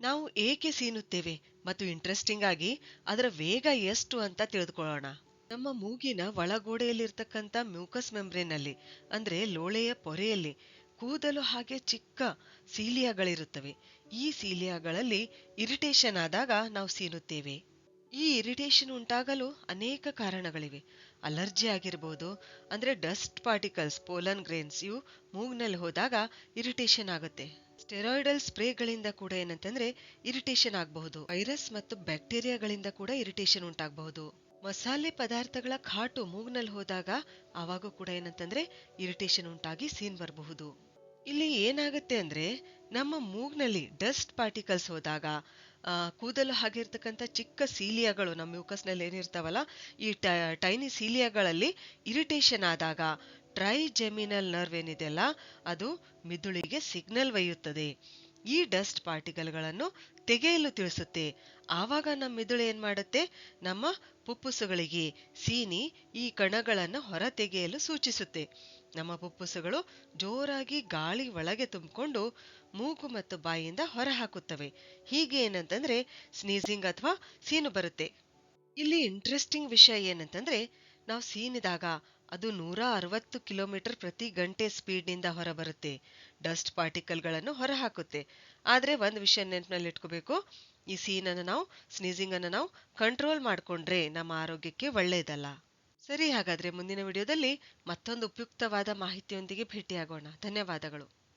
ನಾವು ಏಕೆ ಸೀನುತ್ತೇವೆ ಮತ್ತು ಇಂಟ್ರೆಸ್ಟಿಂಗ್ ಆಗಿ ಅದರ ವೇಗ ಎಷ್ಟು ಅಂತ ತಿಳಿದುಕೊಳ್ಳೋಣ. ನಮ್ಮ ಮೂಗಿನ ಒಳಗೋಡೆಯಲ್ಲಿರ್ತಕ್ಕಂಥ ಮ್ಯೂಕಸ್ ಮೆಂಬ್ರೇನಲ್ಲಿ ಅಂದ್ರೆ ಲೋಳೆಯ ಪೊರೆಯಲ್ಲಿ, ಕೂದಲು ಹಾಗೆ ಚಿಕ್ಕ ಸೀಲಿಯಾಗಳಿರುತ್ತವೆ. ಈ ಸೀಲಿಯಾಗಳಲ್ಲಿ ಇರಿಟೇಷನ್ ಆದಾಗ ನಾವು ಸೀನುತ್ತೇವೆ. ಈ ಇರಿಟೇಷನ್ ಉಂಟಾಗಲು ಅನೇಕ ಕಾರಣಗಳಿವೆ. ಅಲರ್ಜಿ ಆಗಿರ್ಬೋದು, ಅಂದ್ರೆ ಡಸ್ಟ್ ಪಾರ್ಟಿಕಲ್ಸ್ ಪೋಲನ್ ಗ್ರೇನ್ಸ್ ಇವು ಮೂಗ್ನಲ್ಲಿ ಹೋದಾಗ ಇರಿಟೇಷನ್ ಆಗುತ್ತೆ. ಸ್ಟೆರಾಯ್ಡಲ್ ಸ್ಪ್ರೇಗಳಿಂದ ಕೂಡ ಏನಂತಂದ್ರೆ ಇರಿಟೇಷನ್ ಆಗಬಹುದು. ವೈರಸ್ ಮತ್ತು ಬ್ಯಾಕ್ಟೀರಿಯಾಗಳಿಂದ ಕೂಡ ಇರಿಟೇಷನ್ ಉಂಟಾಗಬಹುದು. ಮಸಾಲೆ ಪದಾರ್ಥಗಳ ಖಾಟು ಮೂಗ್ನಲ್ಲಿ ಹೋದಾಗ ಆವಾಗ ಕೂಡ ಏನಂತಂದ್ರೆ ಇರಿಟೇಷನ್ ಉಂಟಾಗಿ ಸೀನ್ ಬರಬಹುದು. ಇಲ್ಲಿ ಏನಾಗುತ್ತೆ ಅಂದ್ರೆ ನಮ್ಮ ಮೂಗ್ನಲ್ಲಿ ಡಸ್ಟ್ ಪಾರ್ಟಿಕಲ್ಸ್ ಹೋದಾಗ ಕೂದಲು ಹಾಗಿರ್ತಕ್ಕಂಥ ಚಿಕ್ಕ ಸೀಲಿಯಾಗಳು, ನಮ್ಮ ಮ್ಯೂಕಸ್ನಲ್ಲಿ ಏನಿರ್ತಾವಲ್ಲ, ಈ ಟೈನಿ ಸೀಲಿಯಾಗಳಲ್ಲಿ ಇರಿಟೇಷನ್ ಆದಾಗ ಟ್ರೈಜೆಮಿನಲ್ ನರ್ವ್ ಏನಿದೆಯಲ್ಲ ಅದು ಮಿದುಳಿಗೆ ಸಿಗ್ನಲ್ ಒಯ್ಯುತ್ತದೆ. ಈ ಡಸ್ಟ್ ಪಾರ್ಟಿಕಲ್ಗಳನ್ನು ತೆಗೆಯಲು ತಿಳಿಸುತ್ತೆ. ಆವಾಗ ನಮ್ಮ ಮಿದುಳು ಏನ್ ಮಾಡುತ್ತೆ? ನಮ್ಮ ಪುಪ್ಪುಸುಗಳಿಗೆ ಸೀನಿ ಈ ಕಣಗಳನ್ನು ಹೊರ ತೆಗೆಯಲು ಸೂಚಿಸುತ್ತೆ. ನಮ್ಮ ಪುಪ್ಪುಸುಗಳು ಜೋರಾಗಿ ಗಾಳಿ ಒಳಗೆ ತುಂಬಿಕೊಂಡು ಮೂಗು ಮತ್ತು ಬಾಯಿಯಿಂದ ಹೊರ ಹಾಕುತ್ತವೆ. ಹೀಗೆ ಏನಂತಂದ್ರೆ ಸ್ನೀಸಿಂಗ್ ಅಥವಾ ಸೀನು ಬರುತ್ತೆ. ಇಲ್ಲಿ ಇಂಟ್ರೆಸ್ಟಿಂಗ್ ವಿಷಯ ಏನಂತಂದ್ರೆ, ನಾವು ಸೀನಿದಾಗ ಅದು ನೂರ ಅರವತ್ತು ಕಿಲೋಮೀಟರ್ ಪ್ರತಿ ಗಂಟೆ ಸ್ಪೀಡ್ನಿಂದ ಹೊರಬರುತ್ತೆ. ಡಸ್ಟ್ ಪಾರ್ಟಿಕಲ್ಗಳನ್ನು ಹೊರಹಾಕುತ್ತೆ. ಆದರೆ ಒಂದು ವಿಷಯ ನೆನಪಿನಲ್ಲಿ ಇಟ್ಕೋಬೇಕು. ಈ ಸೀನನ್ನು ನಾವು, ಸ್ನೀಸಿಂಗನ್ನು ನಾವು ಕಂಟ್ರೋಲ್ ಮಾಡ್ಕೊಂಡ್ರೆ ನಮ್ಮ ಆರೋಗ್ಯಕ್ಕೆ ಒಳ್ಳೆಯದಲ್ಲ ಸರಿ, ಹಾಗಾದ್ರೆ ಮುಂದಿನ ವಿಡಿಯೋದಲ್ಲಿ ಮತ್ತೊಂದು ಉಪಯುಕ್ತವಾದ ಮಾಹಿತಿಯೊಂದಿಗೆ ಭೇಟಿಯಾಗೋಣ. ಧನ್ಯವಾದಗಳು.